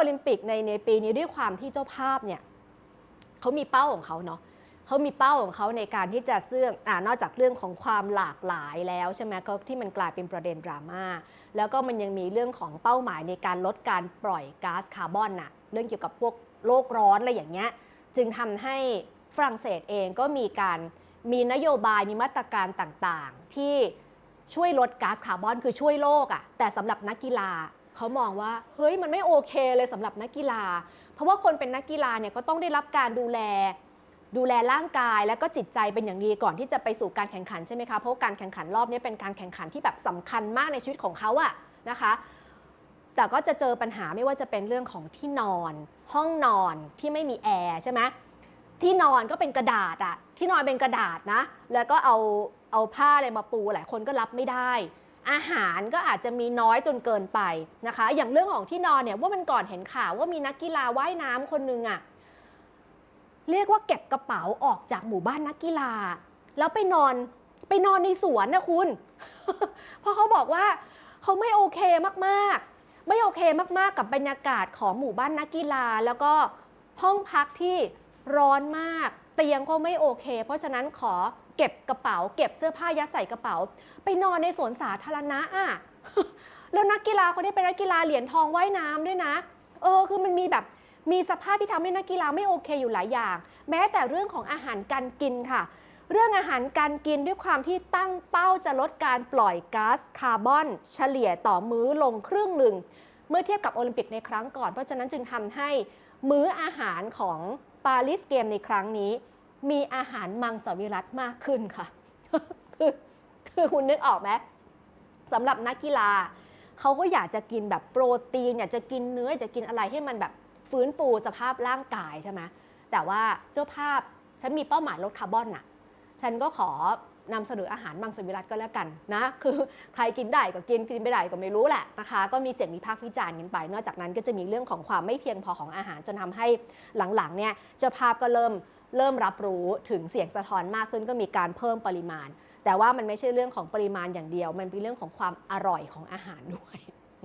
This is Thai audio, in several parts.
โอลิมปิกในในปีนี้ด้วยความที่เจ้าภาพเนี่ยเขามีเป้าของเขาเนาะเขามีเป้าของเขาในการที่จะเสื่องอ่านอกจากเรื่องของความหลากหลายแล้วใช่ไหมก็ที่มันกลายเป็นประเด็นดราม่าแล้วก็มันยังมีเรื่องของเป้าหมายในการลดการปล่อยก๊าซคาร์บอนน่ะเรื่องเกี่ยวกับพวกโลกร้อนอะไรอย่างเงี้ยจึงทำให้ฝรั่งเศสเองก็มีการมีนโยบายมีมาตรการต่างๆ ที่ช่วยลดก๊าซคาร์บอนคือช่วยโลกอะ่ะแต่สำหรับนักกีฬา เขามองว่าเฮ้ยมันไม่โอเคเลยสำหรับนักกีฬา เพราะว่าคนเป็นนักกีฬาเนี่ยก็ต้องได้รับการดูแล ดูแลร่างกายและก็จิตใจเป็นอย่างดีก่อนที่จะไปสู่การแข่งขันใช่ไหมคะเพราะการแข่งขันรอบนี้เป็นการแข่งขันที่แบบสำคัญมากในชีวิตของเขาอะนะคะแต่ก็จะเจอปัญหาไม่ว่าจะเป็นเรื่องของที่นอน ห้องนอนที่ไม่มีแอร์ใช่ไหมที่นอนก็เป็นกระดาษอะที่นอนเป็นกระดาษนะ แล้วก็เอาเอาผ้าอะไรมาปูหลายคนก็รับไม่ได้ อาหารก็อาจจะมีน้อยจนเกินไปนะคะ อย่างเรื่องของที่นอนเนี่ยว่ามันก่อนเห็นข่าวว่ามีนักกีฬาว่ายน้ำคนหนึงอะเรียกว่าเก็บกระเป๋าออกจากหมู่บ้านนักกีฬา แล้วไปนอนไปนอนในสวนนะคุณ เพราะเขาบอกว่าเขาไม่โอเคมากๆ ไม่โอเคมากๆกับบรรยากาศของหมู่บ้านนักกีฬา แล้วก็ห้องพักที่ร้อนมาก เตียงก็ไม่โอเค เพราะฉะนั้นขอ เก็บกระเป๋า เก็บเสื้อผ้ายัดใส่กระเป๋า ไปนอนในสวนสาธารณะอะแล้วนักกีฬาคนนี้เป็นนักกีฬาเหรียญทองว่ายน้ำด้วยนะ เออคือมันมีแบบมีสภาพที่ทำให้นักกีฬาไม่โอเคอยู่หลายอย่าง แม้แต่เรื่องของอาหารการกินค่ะ เรื่องอาหารการกินด้วยความที่ตั้งเป้าจะลดการปล่อยก๊าซคาร์บอน เฉลี่ยต่อมื้อลงครึ่งหนึ่งเมื่อเทียบกับโอลิมปิกในครั้งก่อน เพราะฉะนั้นจึงทำให้มื้ออาหารของปารีสเกมในครั้งนี้ มีอาหารมังสวิรัตมากขึ้นค่ะ คือคือคุณนึกออกไหมสำหรับนักกีฬาเขาก็อยากจะกินแบบโปรตีนอยากจะกินเนื้ออยากจะกินอะไรให้มันแบบฟื้นฟูสภาพร่างกายใช่ไหมแต่ว่าเจ้าภาพฉันมีเป้าหมายลดคาร์บอนน่ะ ฉันก็ขอนำเสนออาหารมังสวิรัตก็แล้วกันนะ คือใครกินได้ก็กินกินไม่ได้ก็ไม่รู้แหละนะคะ ก็มีเสียงมีภาควิจารณ์กันไป นอกจากนั้นก็จะมีเรื่องของความไม่เพียงพอของอาหารจนทำให้หลังๆเนี่ยเจ้าภาพก็เริ่ม เริ่มรับรู้ถึงเสียงสะท้อนมากขึ้นก็มีการเพิ่มปริมาณ แต่ว่ามันไม่ใช่เรื่องของปริมาณอย่างเดียว มันเป็นเรื่องของความอร่อยของอาหารด้วย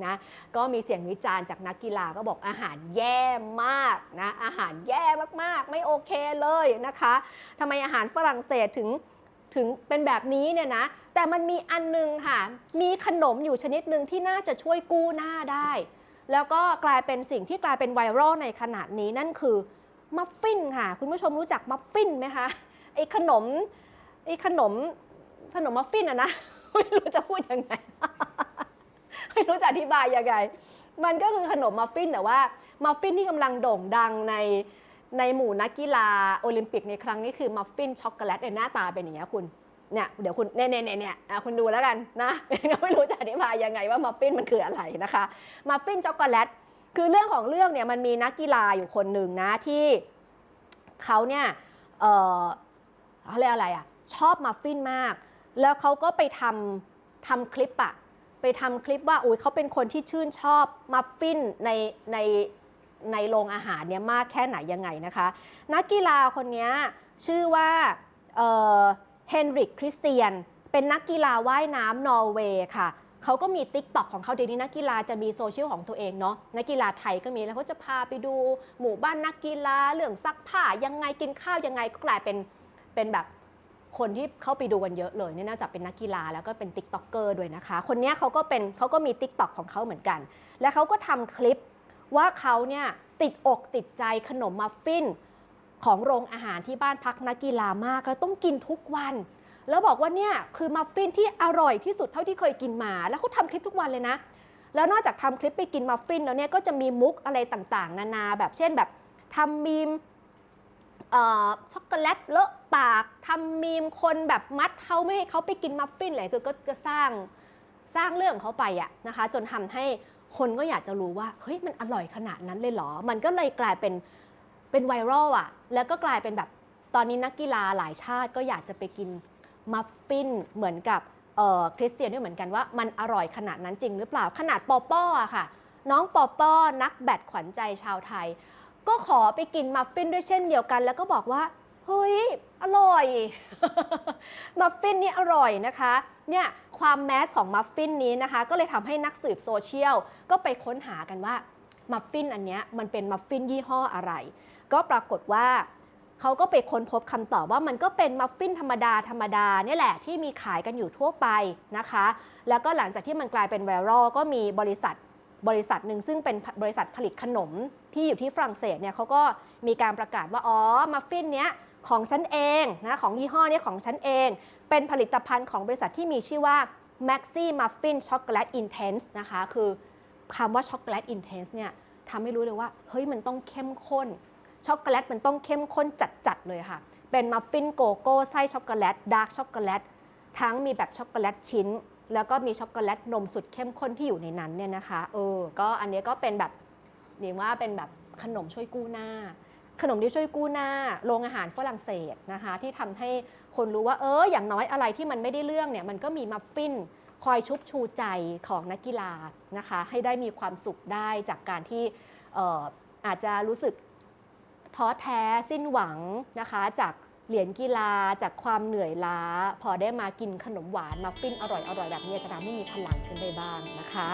นะก็มีเสียงวิจารณ์จากนักกีฬาก็บอกอาหารแย่มากนะอาหารแย่มากๆ ไม่โอเคเลยนะคะทำไมอาหารฝรั่งเศสถึงถึงเป็นแบบนี้เนี่ยนะ แต่มันมีอันนึงค่ะ มีขนมอยู่ชนิดหนึ่งที่น่าจะช่วยกู้หน้าได้ แล้วก็กลายเป็นสิ่งที่กลายเป็นไวรัลในขณะนี้นั่นคือ มัฟฟินค่ะ คุณผู้ชมรู้จักมัฟฟินไหมคะไอ้ขนมไอ้ขนมขนมมัฟฟินอะนะ ไม่รู้จะพูดยังไง ไม่รู้จะอธิบายยังไง มันก็คือขนมมัฟฟินแต่ว่ามัฟฟินที่กำลังโด่งดังในในหมู่นักกีฬาโอลิมปิกในครั้งนี้คือมัฟฟินช็อกโกแลตเนี่ยหน้าตาเป็นอย่างเงี้ยคุณเนี่ยเดี๋ยวคุณเนี่ยเนี่ยเนี่ยเนี่ยอะคุณดูแล้วกันนะไม่รู้จะอธิบายยังไงว่ามัฟฟินมันคืออะไรนะคะ มัฟฟินช็อกโกแลต คือเรื่องของเรื่องเนี่ยมันมีนักกีฬาอยู่คนหนึ่งนะที่เขาเนี่ยเออเขาเรียกอะไรอะชอบมัฟฟินมาก แล้วเขาก็ไปทำทำคลิปอะไปทำคลิปว่าอุ้ยเขาเป็นคนที่ชื่นชอบมัฟฟินในในในโรงอาหารเนี่ยมากแค่ไหนยังไงนะคะ นักกีฬาคนนี้ชื่อว่าเฮนริกคริสเตียน เป็นนักกีฬาว่ายน้ำนอร์เวย์ค่ะ เขาก็มีติ๊กต็อกของเขาเดี๋ยวนี้นักกีฬาจะมีโซเชียลของตัวเองเนาะนักกีฬาไทยก็มีแล้วเขาจะพาไปดูหมู่บ้านนักกีฬาเรื่องซักผ้ายังไงกินข้าวยังไงก็กลายเป็นเป็นแบบคนที่เข้าไปดูกันเยอะเลยเนี่ยน่าจะเป็นนักกีฬาแล้วก็เป็นติ๊กต็อกเกอร์ด้วยนะคะ คนนี้เขาก็เป็นเขาก็มีติ๊กต็อกของเขาเหมือนกัน และเขาก็ทำคลิปว่าเขาเนี่ยติดอกติดใจขนมมัฟฟินของโรงอาหารที่บ้านพักนักกีฬามากแล้วต้องกินทุกวัน แล้วบอกว่าเนี่ยคือมัฟฟินที่อร่อยที่สุดเท่าที่เคยกินมา แล้วเขาทำคลิปทุกวันเลยนะ แล้วนอกจากทำคลิปไปกินมัฟฟินแล้วเนี่ยก็จะมีมุกอะไรต่างๆ นานาแบบเช่นแบบทำมีมช็อกโกแลตเลอะปากทำมีมคนแบบมัดเขาไม่ให้เขาไปกินมัฟฟินเลยคือก็จะสร้างสร้างเรื่องของเขาไปอะนะคะ จนทำให้คนก็อยากจะรู้ว่าเฮ้ยมันอร่อยขนาดนั้นเลยเหรอ มันก็เลยกลายเป็นเป็นไวรัลอะแล้วก็กลายเป็นแบบตอนนี้นักกีฬาหลายชาติก็อยากจะไปกิน มัฟฟินเหมือนกับคริสเตียนด้วยเหมือนกันว่ามันอร่อยขนาดนั้นจริงหรือเปล่าขนาดปอป้ออะค่ะ น้องปอป้อนักแบดขวัญใจชาวไทย ก็ขอไปกินมัฟฟินด้วยเช่นเดียวกัน แล้วก็บอกว่าเฮ้ย อร่อย มัฟฟินนี่อร่อยนะคะ เนี่ยความแมสของมัฟฟินนี้นะคะ ก็เลยทำให้นักสืบโซเชียล ก็ไปค้นหากันว่า มัฟฟินอันเนี้ยมันเป็นมัฟฟินยี่ห้ออะไร ก็ปรากฏว่า เขาก็ไปค้นพบคำตอบว่ามันก็เป็นมัฟฟินธรรมดาธรรมดาเนี่ยแหละที่มีขายกันอยู่ทั่วไปนะคะ แล้วก็หลังจากที่มันกลายเป็นไวรัลก็มีบริษัทบริษัทหนึ่งซึ่งเป็นบริษัทผลิตขนมที่อยู่ที่ฝรั่งเศสเนี่ยเขาก็มีการประกาศว่า อ๋อ มัฟฟินเนี้ยของฉันเองนะของยี่ห้อเนี้ยของฉันเอง เป็นผลิตภัณฑ์ของบริษัทที่มีชื่อว่า Maxi Muffin Chocolate Intense นะคะ คือคำว่า Chocolate Intense เนี่ยทำให้รู้เลยว่า เฮ้ยมันต้องเข้มข้น ช็อกโกแลตมันต้องเข้มข้นจัดๆเลยค่ะ เป็นมัฟฟินโกโก้ไส้ช็อกโกแลตดาร์กช็อกโกแลตทั้งมีแบบช็อกโกแลตชิ้น แล้วก็มีช็อกโกแลตนมสุดเข้มข้นที่อยู่ในนั้นเนี่ยนะคะเออก็อันเนี้ยก็เป็นแบบนี่ว่าเป็นแบบขนมช่วยกู้หน้า ขนมที่ช่วยกู้หน้าโรงอาหารฝรั่งเศสนะคะ ที่ทำให้คนรู้ว่าเอออย่างน้อยอะไรที่มันไม่ได้เรื่องเนี่ยมันก็มีมัฟฟินคอยชุบชูใจของนักกีฬานะคะ ให้ได้มีความสุขได้จากการที่อออาจจะรู้สึก ท้อแท้สิ้นหวังนะคะ จากเหรียญกีฬาจากความเหนื่อยล้า พอได้มากินขนมหวานมัฟฟินอร่อยๆแบบนี้จะทำให้มีพลังขึ้นได้บ้างนะคะ